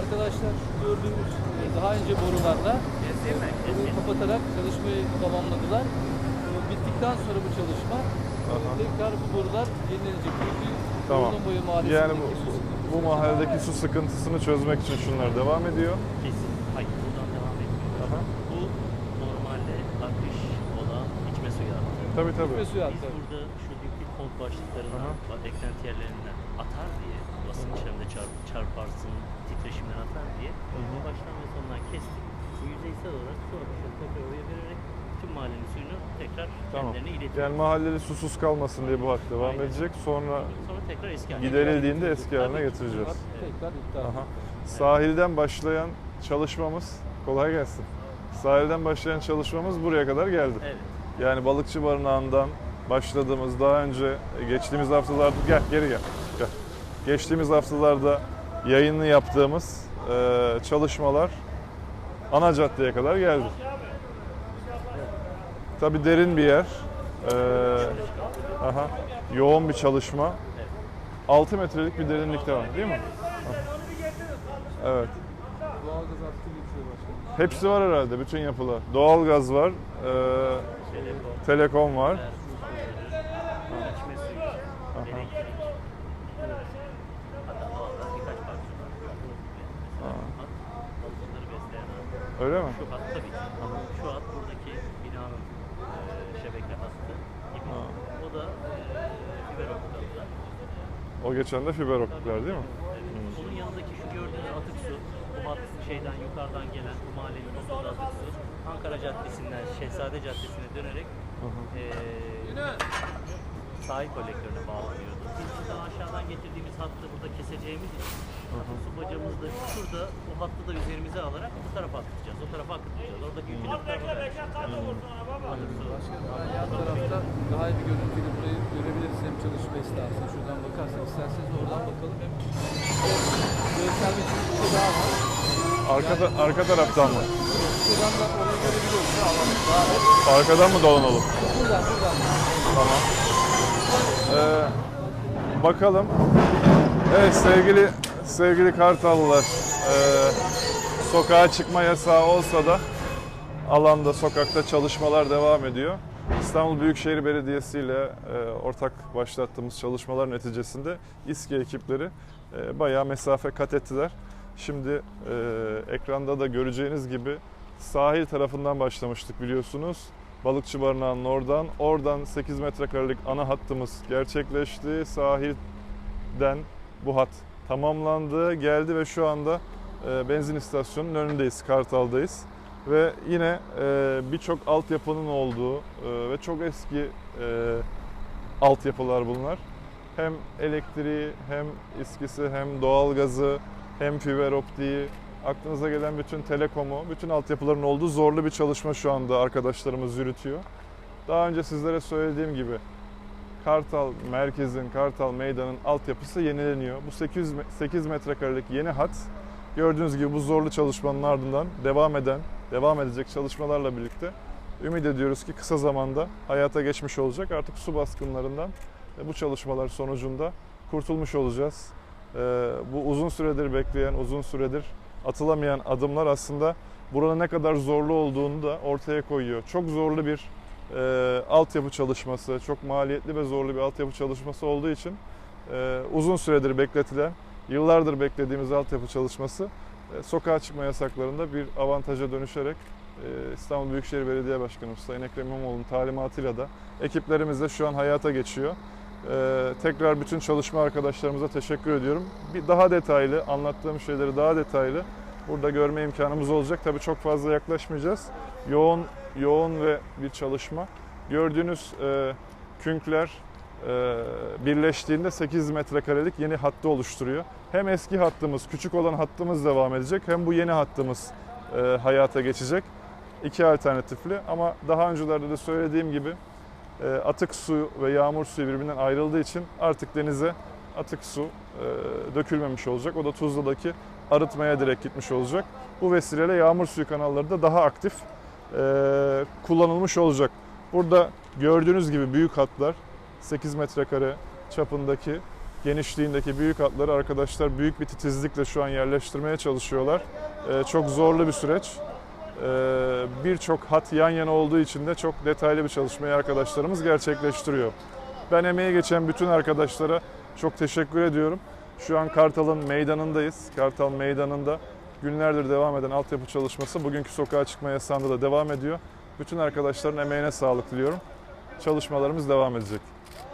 Arkadaşlar şu gördüğümüz e, daha önce borularla bunu kapatarak çalışmayı tamamladılar. E, Bittikten sonra bu çalışma e, Aha. tekrar bu borular yenilenecek. Çünkü Tamam. Mahallesindeki Yani bu, su sıkıntısı- bu mahalledeki su sıkıntısını çözmek için şunlar devam ediyor. Kesin. Hayır buradan devam etmiyor. Aha. Bu normalde akış olan içme suyu hattı. Tabii tabii. Ve suyu Biz burada şu dipli kont başlıklarından, Aha. eklenti yerlerinden atar diye, basınç işleminde çarp, çarparsın, titreşimden atar diye hı. baştan ve sondan kestik. Bu yüzeysel olarak su akışını tekrar oraya vererek tüm mahallenin suyunu tekrar Tamam. kendilerine iletiyor. Yani mahalleli susuz kalmasın diye bu hat devam Aynen. edecek. Sonra Sonra tekrar eski haline giderildiğinde eski haline getireceğiz. Tekrar iptal. Aha. Sahilden başlayan çalışmamız kolay gelsin. Sahilden başlayan çalışmamız buraya kadar geldi. Evet. Yani balıkçı barınağından başladığımız daha önce geçtiğimiz haftalarda gel geri gel. Geçtiğimiz haftalarda yayını yaptığımız e, çalışmalar ana caddeye kadar geldi. Tabi derin bir yer. E, aha, yoğun bir çalışma. 6 metrelik bir derinlikte var değil mi? Evet. Hepsi var herhalde bütün yapılar. Doğalgaz var, e, telekom var. Ver, santrali, içme suyu, elektrik. Hatta doğalgaz birkaç parça var. Gördüğünüz gibi. Mesela Aa. hat, balıkçıları besleyen hat. Öyle mi? Şu hat tabii ki. Şu hat buradaki binanın e, şebeke hattı gibi. Ha. O da e, fiber optik hatlar. O geçen de fiber optikler değil mi? Evet. Onun yanındaki şu gördüğünüz atık su, bu hat şeyden yukarıdan gelen bu mahallenin noktada atık su, Ankara Caddesi'nden Şehzade Caddesi'ne dönerek Hı hı. eee sahil kolektörüne bağlanıyordu. Biz buradan aşağıdan getirdiğimiz hattı burada keseceğimiz için su bacamızı da şurada o hattı da üzerimize alarak bu tarafa akıtacağız. O tarafa akıtacağız. Oradaki. Atık su. Yan tarafta daha iyi bir görüntüyle burayı görebiliriz hem çalışma esnasında. Şuradan bakarsak isterseniz oradan bakalım. Hem göstermek için bir şey daha var. Arka, ta- arka taraftan mı? Şuradan da orayı görebiliyoruz. Daha var. Daha var. Arkadan mı dolanalım? Buradan buradan. Tamam. Ee, bakalım. Evet sevgili sevgili Kartallılar, ee, sokağa çıkma yasağı olsa da alanda, sokakta çalışmalar devam ediyor. İstanbul Büyükşehir Belediyesi ile e, ortak başlattığımız çalışmalar neticesinde İSKİ ekipleri e, bayağı mesafe kat ettiler. Şimdi e, ekranda da göreceğiniz gibi sahil tarafından başlamıştık biliyorsunuz. Balıkçı Barınağı'nın oradan. Oradan 8 metrekarelik ana hattımız gerçekleşti. Sahilden bu hat tamamlandı, geldi ve şu anda e, benzin istasyonunun önündeyiz, Kartal'dayız. Ve yine e, birçok altyapının olduğu e, ve çok eski altyapılar bunlar. Hem elektriği, hem iskisi, hem doğalgazı, hem fiber optiği, aklınıza gelen bütün telekomu, bütün altyapıların olduğu zorlu bir çalışma şu anda arkadaşlarımız yürütüyor. Daha önce sizlere söylediğim gibi Kartal merkezin, Kartal meydanın altyapısı yenileniyor. Bu 800 me- 8 metrekarelik yeni hat gördüğünüz gibi bu zorlu çalışmanın ardından devam eden, devam edecek çalışmalarla birlikte ümit ediyoruz ki kısa zamanda hayata geçmiş olacak. Artık su baskınlarından e, bu çalışmalar sonucunda kurtulmuş olacağız. E, Bu uzun süredir bekleyen, uzun süredir atılamayan adımlar aslında buranın ne kadar zorlu olduğunu da ortaya koyuyor. Çok zorlu bir e, altyapı çalışması, çok maliyetli ve zorlu bir altyapı çalışması olduğu için e, uzun süredir bekletilen, yıllardır beklediğimiz altyapı çalışması e, sokağa çıkma yasaklarında bir avantaja dönüşerek e, İstanbul Büyükşehir Belediye Başkanı Sayın Ekrem İmamoğlu'nun talimatıyla da ekiplerimizle şu an hayata geçiyor. E, tekrar bütün çalışma arkadaşlarımıza teşekkür ediyorum. Bir daha detaylı, anlattığım şeyleri daha detaylı burada görme imkanımız olacak. Tabii çok fazla yaklaşmayacağız. Yoğun yoğun ve bir çalışma. Gördüğünüz e, künkler e, birleştiğinde 8 metrekarelik yeni hattı oluşturuyor. Hem eski hattımız, küçük olan hattımız devam edecek hem bu yeni hattımız e, hayata geçecek. İki alternatifli ama daha öncelerde de söylediğim gibi atık su ve yağmur suyu birbirinden ayrıldığı için artık denize atık su e, dökülmemiş olacak. O da Tuzla'daki arıtmaya direkt gitmiş olacak. Bu vesileyle yağmur suyu kanalları da daha aktif e, kullanılmış olacak. Burada gördüğünüz gibi büyük hatlar 8 metrekare çapındaki genişliğindeki büyük hatları arkadaşlar büyük bir titizlikle şu an yerleştirmeye çalışıyorlar. Ee, çok zorlu bir süreç. Ee, Birçok hat yan yana olduğu için de çok detaylı bir çalışmayı arkadaşlarımız gerçekleştiriyor. Ben emeği geçen bütün arkadaşlara çok teşekkür ediyorum. Şu an Kartal'ın meydanındayız. Kartal meydanında günlerdir devam eden altyapı çalışması bugünkü sokağa çıkma yasağında da devam ediyor. Bütün arkadaşların emeğine sağlık diliyorum. Çalışmalarımız devam edecek.